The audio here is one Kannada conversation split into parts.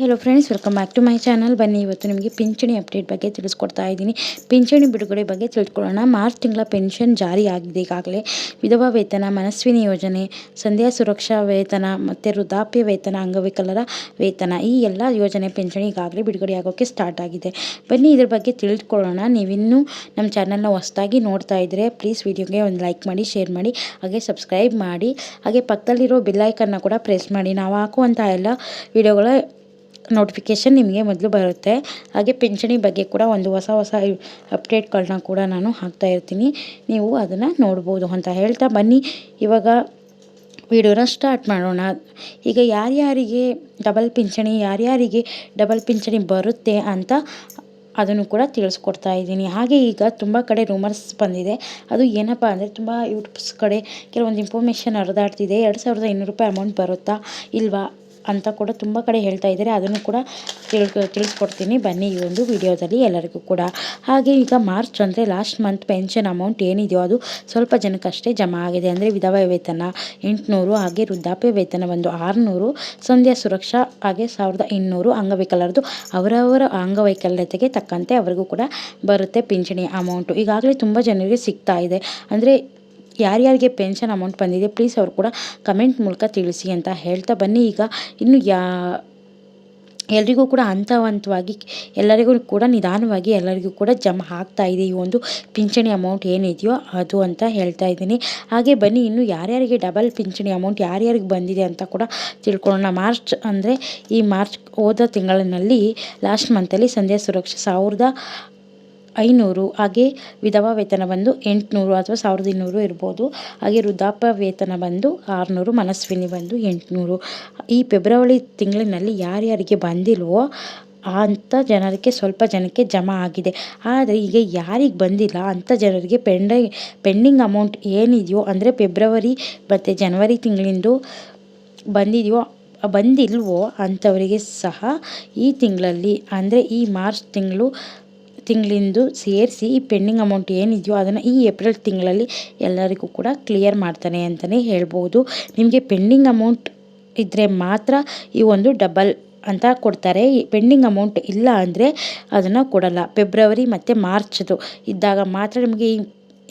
Hello friends welcome back to my channel ಬನ್ನಿ, ಇವತ್ತು ನಿಮಗೆ ಪಿಂಚಣಿ ಅಪ್ಡೇಟ್ ಬಗ್ಗೆ ತಿಳಿಸ್ಕೊಡ್ತಾ ಇದ್ದೀನಿ. ಪಿಂಚಣಿ ಬಿಡುಗಡೆ ಬಗ್ಗೆ ತಿಳ್ಕೊಳ್ಳೋಣ. ಮಾರ್ಚ್ ತಿಂಗಳ ಪೆನ್ಷನ್ ಜಾರಿ ಆಗಿದೆ ಈಗಾಗಲೇ. ವಿಧವಾ ವೇತನ, ಮನಸ್ವಿನಿ ಯೋಜನೆ, ಸಂಧ್ಯಾ ಸುರಕ್ಷಾ ವೇತನ ಮತ್ತು ವೃದ್ಧಾಪ್ಯ ವೇತನ, ಅಂಗವಿಕಲರ ವೇತನ ಈ ಎಲ್ಲ ಯೋಜನೆ ಪಿಂಚಣಿ ಈಗಾಗಲೇ ಬಿಡುಗಡೆ ಆಗೋಕ್ಕೆ ಸ್ಟಾರ್ಟ್ ಆಗಿದೆ. ಬನ್ನಿ, ಇದ್ರ ಬಗ್ಗೆ ತಿಳಿದುಕೊಳ್ಳೋಣ ನೀವಿನ್ನೂ ನಮ್ಮ ಚಾನಲ್ನ ಹೊಸದಾಗಿ ನೋಡ್ತಾ ಇದ್ದರೆ ಪ್ಲೀಸ್ ವಿಡಿಯೋಗೆ ಒಂದು ಲೈಕ್ ಮಾಡಿ ಶೇರ್ ಮಾಡಿ, ಹಾಗೆ ಸಬ್ಸ್ಕ್ರೈಬ್ ಮಾಡಿ. ಹಾಗೆ ಪಕ್ಕದಲ್ಲಿರೋ ಬೆಲ್ಲೈಕನ್ನ ಕೂಡ ಪ್ರೆಸ್ ಮಾಡಿ. ನಾವು ಹಾಕುವಂಥ ಎಲ್ಲ ವಿಡಿಯೋಗಳ ನೋಟಿಫಿಕೇಷನ್ ನಿಮಗೆ ಮೊದಲು ಬರುತ್ತೆ. ಹಾಗೆ ಪಿಂಚಣಿ ಬಗ್ಗೆ ಕೂಡ ಒಂದು ಹೊಸ ಹೊಸ ಅಪ್ಡೇಟ್ಗಳನ್ನ ಕೂಡ ನಾನು ಹಾಕ್ತಾ ಇರ್ತೀನಿ. ನೀವು ಅದನ್ನು ನೋಡ್ಬೋದು ಅಂತ ಹೇಳ್ತಾ ಬನ್ನಿ. ಇವಾಗ ವಿಡಿಯೋನ ಸ್ಟಾರ್ಟ್ ಮಾಡೋಣ. ಈಗ ಯಾರ್ಯಾರಿಗೆ ಡಬಲ್ ಪಿಂಚಣಿ, ಯಾರ್ಯಾರಿಗೆ ಡಬಲ್ ಪಿಂಚಣಿ ಬರುತ್ತೆ ಅಂತ ಅದನ್ನು ಕೂಡ ತಿಳಿಸ್ಕೊಡ್ತಾ ಇದ್ದೀನಿ. ಹಾಗೆ ಈಗ ತುಂಬ ಕಡೆ ರೂಮರ್ಸ್ ಬಂದಿದೆ. ಅದು ಏನಪ್ಪ ಅಂದರೆ ತುಂಬ ಯೂಟ್ಯೂಬ್ಸ್ ಕಡೆ ಕೆಲವೊಂದು ಇನ್ಫಾರ್ಮೇಷನ್ ಹರಿದಾಡ್ತಿದೆ. ಎರಡು ಸಾವಿರದ ಇನ್ನೂರು ರೂಪಾಯಿ ಅಮೌಂಟ್ ಬರುತ್ತಾ? ಇಲ್ವಾ? ಅಂತ ಕೂಡ ತುಂಬ ಕಡೆ ಹೇಳ್ತಾ ಇದ್ದಾರೆ. ಅದನ್ನು ಕೂಡ ತಿಳ್ಕೊ ತಿಳಿಸ್ಕೊಡ್ತೀನಿ ಬನ್ನಿ ಈ ಒಂದು ವಿಡಿಯೋದಲ್ಲಿ ಎಲ್ಲರಿಗೂ ಕೂಡ. ಹಾಗೆ ಈಗ ಮಾರ್ಚ್ ಅಂದರೆ ಲಾಸ್ಟ್ ಮಂತ್ ಪೆನ್ಷನ್ ಅಮೌಂಟ್ ಏನಿದೆಯೋ ಅದು ಸ್ವಲ್ಪ ಜನಕ್ಕಷ್ಟೇ ಜಮಾ ಆಗಿದೆ. ಅಂದರೆ ವಿಧವಾ ವೇತನ ಎಂಟುನೂರು, ಹಾಗೆ ವೃದ್ಧಾಪ್ಯ ವೇತನ ಒಂದು ಆರುನೂರು, ಸಂಧ್ಯಾ ಸುರಕ್ಷಾ ಹಾಗೆ ಸಾವಿರದ ಇನ್ನೂರು ಅಂಗವಿಕಲರದು ಅವರವರ ಅಂಗವೈಕಲ್ಯತೆಗೆ ತಕ್ಕಂತೆ ಅವರಿಗೂ ಕೂಡ ಬರುತ್ತೆ ಪಿಂಚಣಿ ಅಮೌಂಟು ಈಗಾಗಲೇ ತುಂಬ ಜನರಿಗೆ ಸಿಗ್ತಾ ಇದೆ. ಅಂದರೆ ಯಾರ್ಯಾರಿಗೆ ಪೆನ್ಷನ್ ಅಮೌಂಟ್ ಬಂದಿದೆ ಪ್ಲೀಸ್ ಅವರು ಕೂಡ ಕಮೆಂಟ್ ಮೂಲಕ ತಿಳಿಸಿ ಅಂತ ಹೇಳ್ತಾ ಬನ್ನಿ. ಈಗ ಇನ್ನು ಯಾ, ಎಲ್ರಿಗೂ ಕೂಡ ಹಂತ ಹಂತವಾಗಿ ಎಲ್ಲರಿಗೂ ಕೂಡ ನಿಧಾನವಾಗಿ ಎಲ್ಲರಿಗೂ ಕೂಡ ಜಮಾ ಆಗ್ತಾ ಇದೆ ಈ ಒಂದು ಪಿಂಚಣಿ ಅಮೌಂಟ್ ಏನಿದೆಯೋ ಅದು ಅಂತ ಹೇಳ್ತಾ ಇದ್ದೀನಿ. ಹಾಗೆ ಬನ್ನಿ, ಇನ್ನು ಯಾರ್ಯಾರಿಗೆ ಡಬಲ್ ಪಿಂಚಣಿ ಅಮೌಂಟ್ ಯಾರ್ಯಾರಿಗೆ ಬಂದಿದೆ ಅಂತ ಕೂಡ ತಿಳ್ಕೊಳ್ಳೋಣ. ಮಾರ್ಚ್ ಅಂದರೆ ಈ ಮಾರ್ಚ್ ಹೋದ ತಿಂಗಳಿನಲ್ಲಿ ಲಾಸ್ಟ್ ಮಂತಲ್ಲಿ ಸಂಧ್ಯಾ ಸುರಕ್ಷಾ ಸಾವಿರದ ಐನೂರು, ಹಾಗೆ ವಿಧವಾ ವೇತನ ಬಂದು ಎಂಟುನೂರು ಅಥವಾ ಸಾವಿರದ ಇನ್ನೂರು ಇರ್ಬೋದು. ಹಾಗೆ ವೃದ್ಧಾಪ್ಯ ವೇತನ ಬಂದು ಆರುನೂರು, ಮನಸ್ವಿನಿ ಬಂದು ಎಂಟುನೂರು. ಈ ಫೆಬ್ರವರಿ ತಿಂಗಳಿನಲ್ಲಿ ಯಾರ್ಯಾರಿಗೆ ಬಂದಿಲ್ವೋ ಅಂಥ ಜನರಿಗೆ ಸ್ವಲ್ಪ ಜನಕ್ಕೆ ಜಮಾ ಆಗಿದೆ. ಆದರೆ ಈಗ ಯಾರಿಗೆ ಬಂದಿಲ್ಲ ಅಂಥ ಜನರಿಗೆ ಪೆಂಡೈ, ಪೆಂಡಿಂಗ್ ಅಮೌಂಟ್ ಏನಿದೆಯೋ, ಅಂದರೆ ಫೆಬ್ರವರಿ ಮತ್ತು ಜನವರಿ ತಿಂಗಳಿಂದು ಬಂದಿದೆಯೋ, ಬಂದಿಲ್ವೋ ಅಂಥವರಿಗೆ ಸಹ ಈ ತಿಂಗಳಲ್ಲಿ, ಅಂದರೆ ಈ ಮಾರ್ಚ್ ತಿಂಗಳು ತಿಂಗಳಿಂದು ಸೇರಿಸಿ ಈ ಪೆಂಡಿಂಗ್ ಅಮೌಂಟ್ ಏನಿದೆಯೋ ಅದನ್ನು ಈ ಏಪ್ರಿಲ್ ತಿಂಗಳಲ್ಲಿ ಎಲ್ಲರಿಗೂ ಕೂಡ ಕ್ಲಿಯರ್ ಮಾಡ್ತಾನೆ ಅಂತಲೇ ಹೇಳ್ಬೋದು. ನಿಮಗೆ ಪೆಂಡಿಂಗ್ ಅಮೌಂಟ್ ಇದ್ದರೆ ಮಾತ್ರ ಈ ಒಂದು ಡಬಲ್ ಅಂತ ಕೊಡ್ತಾರೆ. ಪೆಂಡಿಂಗ್ ಅಮೌಂಟ್ ಇಲ್ಲ ಅಂದರೆ ಅದನ್ನು ಕೊಡಲ್ಲ. ಫೆಬ್ರವರಿ ಮತ್ತು ಮಾರ್ಚ್ದು ಇದ್ದಾಗ ಮಾತ್ರ ನಿಮಗೆ ಈ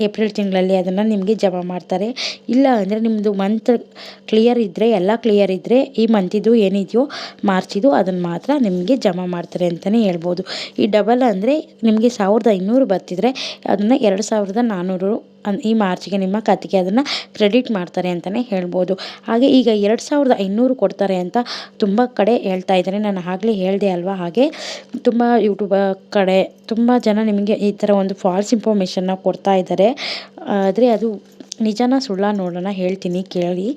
ಏಪ್ರಿಲ್ ತಿಂಗಳಲ್ಲಿ ಅದನ್ನು ನಿಮಗೆ ಜಮಾ ಮಾಡ್ತಾರೆ. ಇಲ್ಲ ಅಂದರೆ ನಿಮ್ಮದು ಮಂತ್ ಕ್ಲಿಯರ್ ಇದ್ದರೆ ಎಲ್ಲ ಕ್ಲಿಯರ್ ಇದ್ದರೆ ಈ ಮಂತಿದು ಏನಿದೆಯೋ ಮಾರ್ಚಿದು ಅದನ್ನು ಮಾತ್ರ ನಿಮಗೆ ಜಮಾ ಮಾಡ್ತಾರೆ ಅಂತಲೇ ಹೇಳ್ಬೋದು. ಈ ಡಬಲ್ ಅಂದರೆ ನಿಮಗೆ ಸಾವಿರದ ಐನೂರು ಬರ್ತಿದ್ರೆ ಅದನ್ನು ಎರಡು ಸಾವಿರದ ನಾನ್ನೂರು ಈ ಮಾರ್ಚಿಗೆ ನಿಮ್ಮ ಖಾತೆಗೆ ಅದನ್ನು ಕ್ರೆಡಿಟ್ ಮಾಡ್ತಾರೆ ಅಂತಲೇ ಹೇಳ್ಬೋದು. ಹಾಗೆ ಈಗ ಎರಡು ಸಾವಿರದ ಐನೂರು ಕೊಡ್ತಾರೆ ಅಂತ ತುಂಬ ಕಡೆ ಹೇಳ್ತಾ ಇದ್ದಾರೆ. ನಾನು ಆಗಲೇ ಹೇಳಿದೆ ಅಲ್ವಾ? ಹಾಗೆ ತುಂಬ ಯೂಟ್ಯೂಬ್ ಕಡೆ ತುಂಬ ಜನ ನಿಮಗೆ ಈ ಥರ ಒಂದು ಫಾಲ್ಸ್ ಇನ್ಫಾರ್ಮೇಷನ್ನ ಕೊಡ್ತಾ ಇದ್ದಾರೆ. ಆದರೆ ಅದು ನಿಜಾನ ಸುಳ್ಳ ನೋಡೋಣ ಹೇಳ್ತೀನಿ ಕೇಳಿ.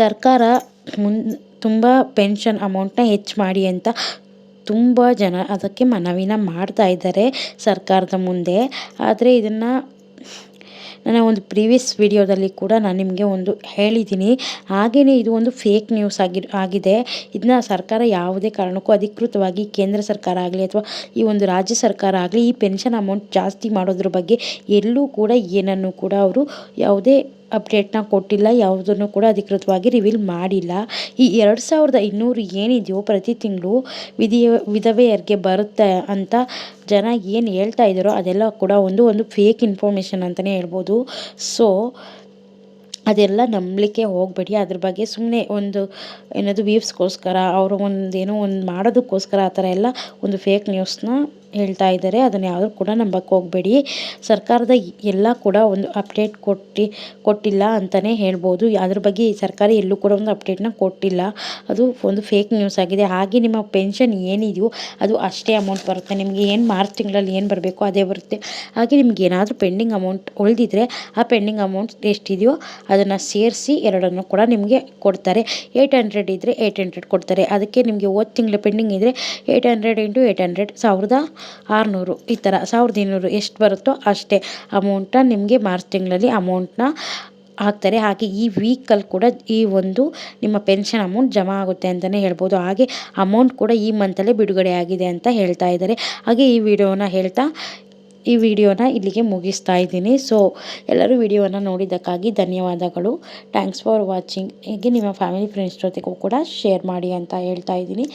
ಸರ್ಕಾರ ಮುನ್ ತುಂಬ ಪೆನ್ಷನ್ ಅಮೌಂಟ್ನ ಹೆಚ್ಚು ಮಾಡಿ ಅಂತ ತುಂಬ ಜನ ಅದಕ್ಕೆ ಮನವಿನ ಮಾಡ್ತಾ ಇದ್ದಾರೆ ಸರ್ಕಾರದ ಮುಂದೆ. ಆದರೆ ಇದನ್ನು ನನ್ನ ಒಂದು ಪ್ರೀವಿಯಸ್ ವಿಡಿಯೋದಲ್ಲಿ ಕೂಡ ನಾನು ನಿಮಗೆ ಒಂದು ಹೇಳಿದ್ದೀನಿ. ಹಾಗೆಯೇ ಇದು ಒಂದು ಫೇಕ್ ನ್ಯೂಸ್ ಆಗಿ, ಆಗಿದೆ. ಇದನ್ನ ಸರ್ಕಾರ ಯಾವುದೇ ಕಾರಣಕ್ಕೂ ಅಧಿಕೃತವಾಗಿ ಕೇಂದ್ರ ಸರ್ಕಾರ ಆಗಲಿ ಅಥವಾ ಈ ಒಂದು ರಾಜ್ಯ ಸರ್ಕಾರ ಆಗಲಿ ಈ ಪೆನ್ಷನ್ ಅಮೌಂಟ್ ಜಾಸ್ತಿ ಮಾಡೋದ್ರ ಬಗ್ಗೆ ಎಲ್ಲೂ ಕೂಡ ಏನನ್ನು ಕೂಡ ಅವರು ಯಾವುದೇ ಅಪ್ಡೇಟ್ನ ಕೊಟ್ಟಿಲ್ಲ, ಯಾವುದನ್ನು ಕೂಡ ಅಧಿಕೃತವಾಗಿ ರಿವೀಲ್ ಮಾಡಿಲ್ಲ. ಈ ಎರಡು ಸಾವಿರದ ಇನ್ನೂರು ಏನಿದೆಯೋ ಪ್ರತಿ ತಿಂಗಳು ವಿಧಿಯ, ವಿಧವೆಯರಿಗೆ ಬರುತ್ತೆ ಅಂತ ಜನ ಏನು ಹೇಳ್ತಾ ಇದ್ದಾರೋ ಅದೆಲ್ಲ ಕೂಡ ಒಂದು ಒಂದು ಫೇಕ್ ಇನ್ಫಾರ್ಮೇಷನ್ ಅಂತಲೇ ಹೇಳ್ಬೋದು. ಸೊ ಅದೆಲ್ಲ ನಂಬಲಿಕ್ಕೆ ಹೋಗಬೇಡಿ. ಅದ್ರ ಬಗ್ಗೆ ಸುಮ್ಮನೆ ಒಂದು ಏನದು ವೀವ್ಸ್ಗೋಸ್ಕರ ಅವರು ಒಂದು ಏನೋ ಒಂದು ಮಾಡೋದಕ್ಕೋಸ್ಕರ ಆ ಥರ ಎಲ್ಲ ಒಂದು ಫೇಕ್ ನ್ಯೂಸ್ನ ಹೇಳ್ತಾ ಇದ್ದಾರೆ. ಅದನ್ನು ಯಾವುದೂ ಕೂಡ ನಂಬಕ್ಕೆ ಹೋಗಬೇಡಿ. ಸರ್ಕಾರದ ಎಲ್ಲ ಕೂಡ ಒಂದು ಅಪ್ಡೇಟ್ ಕೊಟ್ಟು, ಕೊಟ್ಟಿಲ್ಲ ಅಂತಲೇ ಹೇಳ್ಬೋದು. ಅದ್ರ ಬಗ್ಗೆ ಸರ್ಕಾರ ಎಲ್ಲೂ ಕೂಡ ಒಂದು ಅಪ್ಡೇಟ್ನ ಕೊಟ್ಟಿಲ್ಲ. ಅದು ಒಂದು ಫೇಕ್ ನ್ಯೂಸ್ ಆಗಿದೆ. ಹಾಗೆ ನಿಮ್ಮ ಪೆನ್ಷನ್ ಏನಿದೆಯೋ ಅದು ಅಷ್ಟೇ ಅಮೌಂಟ್ ಬರುತ್ತೆ. ನಿಮಗೆ ಏನು ಮಾರ್ಚ್ ತಿಂಗಳಲ್ಲಿ ಏನು ಬರಬೇಕು ಅದೇ ಬರುತ್ತೆ. ಹಾಗೆ ನಿಮ್ಗೆ ಏನಾದರೂ ಪೆಂಡಿಂಗ್ ಅಮೌಂಟ್ ಉಳಿದಿದ್ರೆ ಆ ಪೆಂಡಿಂಗ್ ಅಮೌಂಟ್ ಎಷ್ಟಿದೆಯೋ ಅದನ್ನು ಸೇರಿಸಿ ಎರಡನ್ನು ಕೂಡ ನಿಮಗೆ ಕೊಡ್ತಾರೆ. ಏಯ್ಟ್ ಹಂಡ್ರೆಡ್ ಇದ್ದರೆ ಏಯ್ಟ್ ಹಂಡ್ರೆಡ್ ಕೊಡ್ತಾರೆ. ಅದಕ್ಕೆ ನಿಮಗೆ ಹೋದ ತಿಂಗಳು ಪೆಂಡಿಂಗ್ ಇದ್ದರೆ eight hundred into eight hundred ಸಾವಿರದ ಆರುನೂರು. ಈ ಥರ ಸಾವಿರದ ಇನ್ನೂರು ಎಷ್ಟು ಬರುತ್ತೋ ಅಷ್ಟೇ ಅಮೌಂಟನ್ನ ನಿಮಗೆ ಮಾರ್ಚ್ ತಿಂಗಳಲ್ಲಿ ಅಮೌಂಟನ್ನ ಹಾಕ್ತಾರೆ. ಹಾಗೆ ಈ ವೀಕಲ್ಲಿ ಕೂಡ ಈ ಒಂದು ನಿಮ್ಮ ಪೆನ್ಷನ್ ಅಮೌಂಟ್ ಜಮಾ ಆಗುತ್ತೆ ಅಂತಲೇ ಹೇಳ್ಬೋದು. ಹಾಗೆ ಅಮೌಂಟ್ ಕೂಡ ಈ ಮಂತಲ್ಲೇ ಬಿಡುಗಡೆ ಆಗಿದೆ ಅಂತ ಹೇಳ್ತಾ ಇದ್ದಾರೆ. ಹಾಗೆ ಈ ವಿಡಿಯೋನ ಹೇಳ್ತಾ ಈ ವಿಡಿಯೋನ ಇಲ್ಲಿಗೆ ಮುಗಿಸ್ತಾ ಇದ್ದೀನಿ. ಸೊ ಎಲ್ಲರೂ ವಿಡಿಯೋವನ್ನು ನೋಡಿದ್ದಕ್ಕಾಗಿ ಧನ್ಯವಾದಗಳು. ಥ್ಯಾಂಕ್ಸ್ ಫಾರ್ ವಾಚಿಂಗ್ ಹೀಗೆ ನಿಮ್ಮ ಫ್ಯಾಮಿಲಿ ಫ್ರೆಂಡ್ಸ್ ಜೊತೆಗೂ ಕೂಡ ಶೇರ್ ಮಾಡಿ ಅಂತ ಹೇಳ್ತಾ ಇದ್ದೀನಿ.